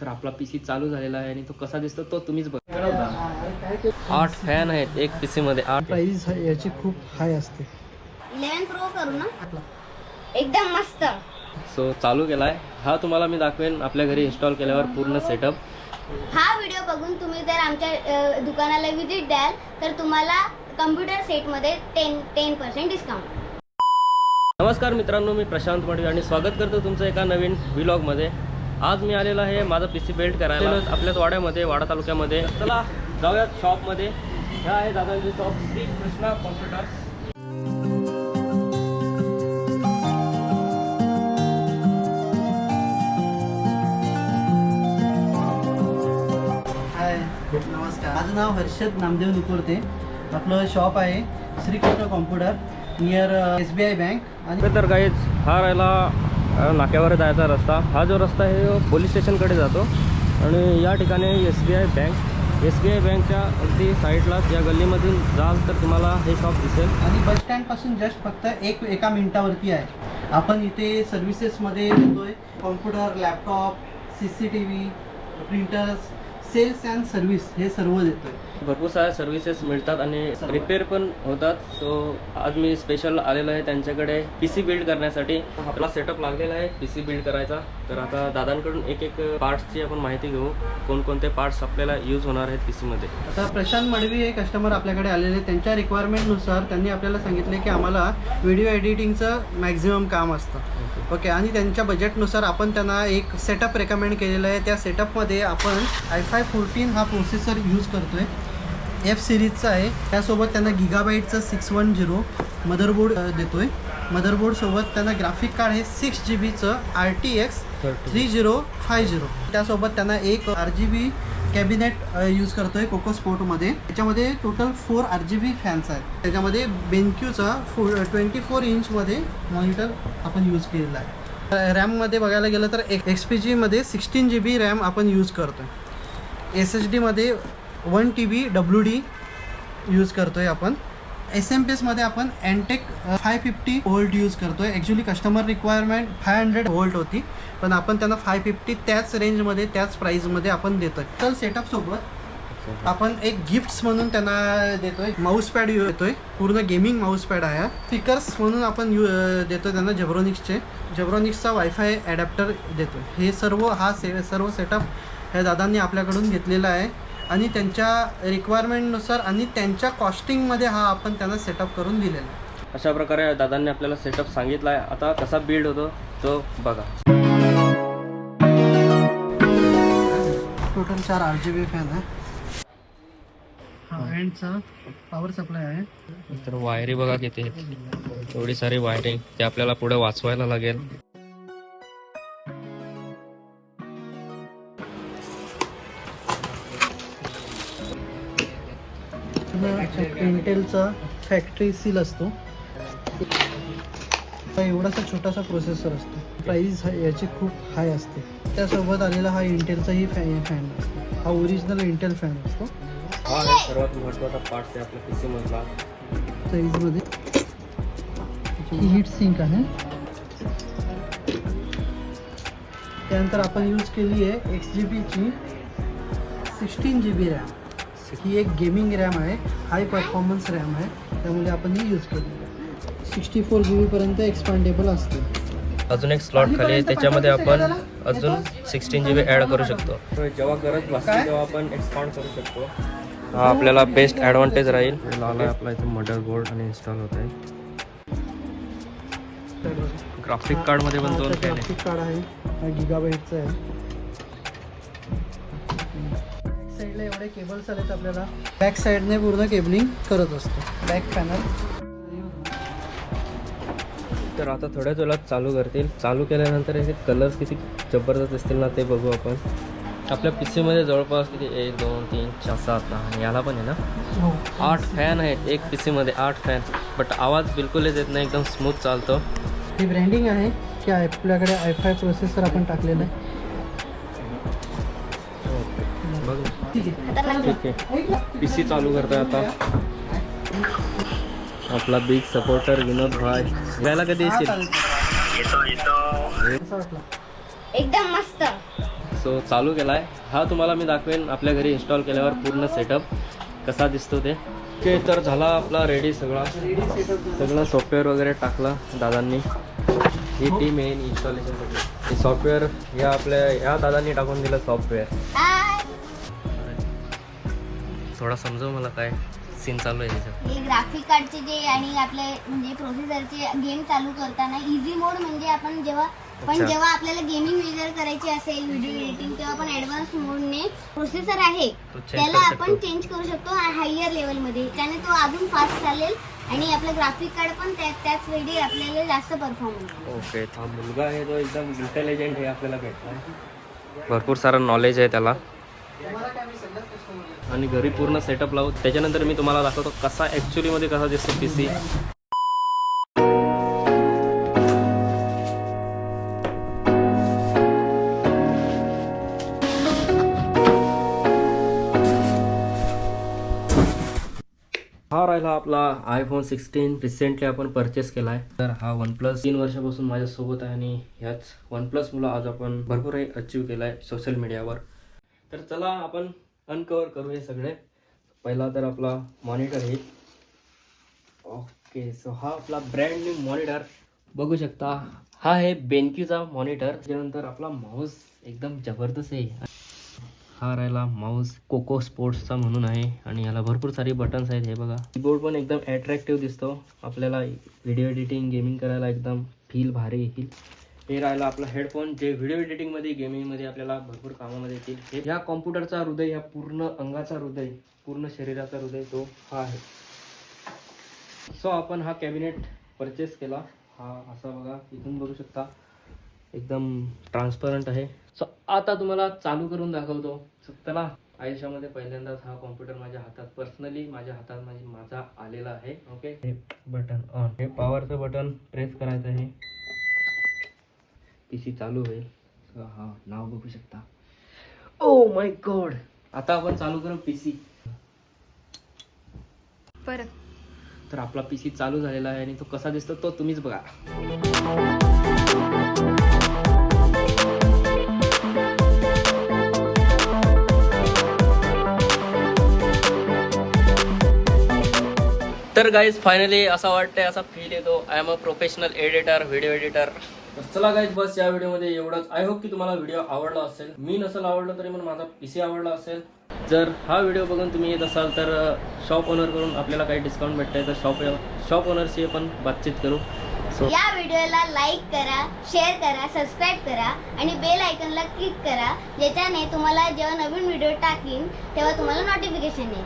तर आपला P C चालू झालेला आहे आणि तो कसा दिसतो तो तुम्हीच बघा. आठ फॅन आहेत एक पी मध्ये आठ. प्राइस याची खूप हाय असते. इलेवन प्रो करू ना? एकदम मस्त. सो चालू केला आहे हा तुम्हाला मी दाखवेन. आपल्या घरी इन्स्टॉल केल्यावर पूर्ण सेटअप हा व्हिडिओ बघून तुम्ही जर आमच्या दुकानाला व्हिजिट द्याल तर तुम्हाला कम्प्युटर सेटमध्ये टेन टेन पर्सेंट डिस्काउंट नमस्कार मित्रांनो मी प्रशांत मडवी आणि स्वागत करतो तुमचं एका नवीन व्लॉगमध्ये आज मी आलेलो आहे माझा पी सी बिल्ड करायला. आपल्याच वाड्यामध्ये वाडा तालुक्यामध्ये. चला जाऊयात शॉपमध्ये ह्या आहे दादांची shop Shri Krishna computer hi नमस्कार. माझं नाव हर्षद नामदेव निकोरते आपलं शॉप आहे Shrikrishna computer near S B I bank आणि तर काहीच हा राहिला नाक्यावर जायचा रस्ता. हा जो रस्ता आहे पोलीस स्टेशनकडे जातो. आणि या ठिकाणी S B I bank S B I बँकच्या अगदी साईडलाच या गल्लीमधून जाल तर तुम्हाला हे शॉप दिसेल. आणि बस स्टँडपासून जस्ट फक्त एक एका मिनिटावरती आहे. आपण इथे सर्व्हिसेसमध्ये येतोय. Computer laptop C C T V printers sales and service हे सर्व देतोय. भरपूर साऱ्या सर्व्हिसेस मिळतात आणि रिपेअर पण होतात. सो आज मी स्पेशल आलेलो आहे त्यांच्याकडे पी सी बिल्ड करण्यासाठी. आपला सेटअप लागलेला आहे पी सी बिल्ड करायचा. तर आता दादांकडून एक एक पार्ट्सची आपण माहिती घेऊ. कोणकोणते पार्ट्स आपल्याला यूज होणार आहेत पी सीमध्ये आता प्रशांत मडवी हे कस्टमर आपल्याकडे आलेले त्यांच्या रिक्वायरमेंटनुसार त्यांनी आपल्याला सांगितले की आम्हाला व्हिडिओ एडिटिंगचं मॅक्झिमम काम असतं. ओके आणि त्यांच्या बजेटनुसार आपण त्यांना एक सेटअप रेकमेंड केलेलं आहे. त्या सेटअपमध्ये आपण आय फाय फोर्टीन हा प्रोसेसर यूज करतोय. एफ सिरीजचा आहे. त्यासोबत त्यांना गिगाबाईटचं सिक्स वन झिरो मदरबोर्ड देतोय. मदरबोर्डसोबत त्यांना ग्राफिक कार्ड हे six G बीचं R T X three zero five zero त्यासोबत त्यांना एक R G B cabinet use करतोय कोको स्पोर्टमध्ये त्याच्यामध्ये total four R G B fans आहेत. त्याच्यामध्ये बेनक्यूचा फो ट्वेंटी फोर इंचमध्ये मॉनिटर आपण यूज केलेला आहे. रॅममध्ये बघायला गेलं तर एक एक्स पी जीमध्ये सिक्स्टीन जी बी रॅम आपण यूज करतो आहे एस एच डीमध्ये one T B W D use करतो आहे आपण. एस एम पी एसमध्ये आपण Antec five fifty volt use करतोय. Actually customer requirement five hundred volt होती. पण आपण त्यांना फाय फिफ्टी त्याच रेंजमध्ये त्याच प्राईजमध्ये आपण देतोय. तर सेटअपसोबत आपण एक गिफ्ट्स म्हणून त्यांना देतोय. माऊस पॅड यू देतोय पूर्ण गेमिंग माऊस पॅड आहे स्पीकर्स म्हणून आपण यू देतोय त्यांना जेब्रॉनिक्सचे जेब्रॉनिक्सचा वायफाय ॲडॅप्टर देतोय. हे सर्व हा से सर्व सेटअप ह्या दादांनी आपल्याकडून घेतलेला आहे. आणि त्यांच्या रिक्वायरमेंटनुसार आणि त्यांच्या कॉस्टिंगमध्ये हा आपण त्यांना सेटअप करून दिलेला आहे. अशा प्रकारे दादांनी आपल्याला सेटअप सांगितला आहे. आता कसा बिल्ड होतो तो बघा. टोटल चार आर जी बी फॅन आहे. हा हँडचा पॉवर सप्लाय आहे. तर वायरी बघा किती आहेत एवढी सारी वायरिंग ते आपल्याला पुढे वाचवायला लागेल. इंटेलचा फॅक्टरी सील असतो. एवढासा छोटासा प्रोसेसर असतो. प्राईस याची खूप हाय असते. त्यासोबत आलेला हा इंटेलचाही फॅ फॅन असतो. हा ओरिजिनल इंटेल फॅन असतो. हा सर्वात महत्त्वाचा पार्ट आहे आपल्या पीसी मधला. साईजमध्ये ही हीट सिंक आहे. त्यानंतर आपण यूज केली आहे एक्स जी बीची सिक्स्टीन जी बी रॅम ही एक गेमिंग रॅम आहे हाय परफॉर्मन्स रॅम आहे. त्यामुळे आपण ही यूज केली आहे सिक्स्टी फोर जी बीपर्यंत एक्सपांडेबल असते. अजून एक स्लॉट खाली आहे त्याच्यामध्ये आपण अजून सिक्स्टीन जी बी ॲड करू शकतो. जेव्हा गरज भासते तेव्हा आपण एक्सपांड करू शकतो. हा आपल्याला बेस्ट ॲडव्हान्टेज राहील. लावला आहे आपला इथे मदर बोर्ड आणि इन्स्टॉल होत आहे ग्राफिक कार्डमध्ये पण दोन ग्राफिक कार्ड आहे. हा गिगाबाईटचा आहे. साईडला एवढे केबल्स आलेत आपल्याला. बॅक साईडने पूर्ण केबलिंग करत असतो. बॅक पॅनल तर आता थोड्याच वेळात चालू करतील. चालू केल्यानंतर हे कलर्स किती जबरदस्त असतील ना ते बघू आपण. आपल्या पी सीमध्ये जवळपास किती? एक दोन तीन चार सात आणि याला पण आहे ना? हो. आठ फॅन आहेत. एक पी सीमध्ये आठ फॅन बट आवाज बिलकुलच येत नाही. एकदम स्मूथ चालतो. ही ब्रँडिंग आहे की आपल्याकडे आय फाय प्रोसेसर आपण टाकलेलं आहे. ठीक आहे. आहे. पी सी चालू करतोय आता. आपला बिग सपोर्टर विनोद भाई. घ्यायला कधी हा, येशील. एकदम मस्त. सो चालू केला आहे हा तुम्हाला मी दाखवेन. आपल्या घरी इन्स्टॉल केल्यावर पूर्ण सेटअप कसा दिसतो ते. ओके तर झाला आपला रेडी सगळा. सगळं सॉफ्टवेअर वगैरे टाकला दादांनी. ही टीम आहे इन्स्टॉलेशनसाठी हे सॉफ्टवेअर या आपल्या या दादांनी टाकून दिलं सॉफ्टवेअर थोडा समजव मला काय सीन चालू आहे त्याच्यात. हे ग्राफिक कार्डचे जे आणि आपले म्हणजे प्रोसेसरचे गेम चालू करताना इझी मोड म्हणजे आपण जेव्हा पण अच्छा. जेव्हा आपल्याला गेमिंग वगैरे करायची असेल व्हिडिओ एडिटिंग तेव्हा आपण ऍडव्हान्स मोडने प्रोसेसर आहे तो change त्याला करू आपण शकतो. चेंज करू शकतो हायर लेवलमध्ये त्याने तो अजून फास्ट चालेल आणि आपलं ग्राफिक कार्ड पण त्या त्याच वेळी आपल्याला जास्त परफॉर्मन्स ओके हा मुलगा आहे तो एकदम इंटेलिजंट हे आपल्याला भेटला भरपूर सारं नॉलेज आहे त्याला. आणि घरी पूर्ण सेटअप लावू त्याच्यानंतर मी तुम्हाला दाखवतो कसा ॲक्च्युली मध्ये कसा दिसतो पी सी हा राहिला आपला आयफोन सिक्स्टीन रिसेंटली आपण परचेस केला आहे तर हा वन प्लस तीन वर्षापासून माझ्यासोबत आहे आणि ह्याच वन प्लस मुलं आज आपण भरपूर अचीव केला आहे सोशल मीडियावर तर चला आपण अनकवर करू हे सगळे. पहिला तर आपला मॉनिटर आहे. ओके सो हा आपला ब्रँड न्यू मॉनिटर बघू शकता हा आहे बेनक्यूचा मॉनिटर त्यानंतर आपला माऊस एकदम जबरदस्त आहे. हा राहिला माऊस कोको स्पोर्ट्सचा म्हणून आहे. आणि याला भरपूर सारे बटन्स आहेत हे बघा. कीबोर्ड पण एकदम अट्रॅक्टिव्ह दिसतो. आपल्याला व्हिडिओ एडिटिंग गेमिंग करायला एकदम फील भारी येईल. हे राहिला आपला हेडफोन जे व्हिडिओ एडिटिंगमध्ये गेमिंगमध्ये आपल्याला भरपूर कामामध्ये येतील. हे ह्या कॉम्प्युटरचा हृदय ह्या पूर्ण अंगाचा हृदय पूर्ण शरीराचा हृदय तो हा आहे. सो आपण हा कॅबिनेट परचेस केला. हा असा बघा इथून बघू शकता. एकदम ट्रान्सपरंट आहे. सो आता तुम्हाला चालू करून दाखवतो. सो चला आयुष्यामध्ये पहिल्यांदाच हा कॉम्प्युटर माझ्या हातात पर्सनली माझ्या हातात म्हणजे माझा आलेला आहे. ओके हे बटन ऑन हे पॉवरचं बटन प्रेस करायचं आहे. पी सी चालू होईल. हा नाव बघू शकता. ओ माय गॉड आता आपण चालू करू पी सी परत. तर आपला पी सी चालू झालेला आहे आणि तो कसा दिसतो तो तुम्हीच बघा. तर गाईज फायनली असा वाटतंय असा फील येतो. I M a professional editor video editor चला गाईज बस या व्हिडिओमध्ये एवढंच. आय होप की तुम्हाला व्हिडिओ आवडला असेल. मी नसेल आवडलं तरी पण माझा पीसी आवडला असेल. जर हा व्हिडिओ बघून तुम्ही येत असाल तर शॉप ओनर करून आपल्याला काही डिस्काउंट भेटतंय तर शॉप शॉप ओनरशी आपण बातचीत करू. सो या व्हिडिओला लाईक करा शेअर करा सबस्क्राईब करा आणि बेल आयकनला क्लिक करा ज्याच्याने तुम्हाला जेव्हा नवीन व्हिडिओ टाकीन तेव्हा तुम्हाला नोटिफिकेशन येईल.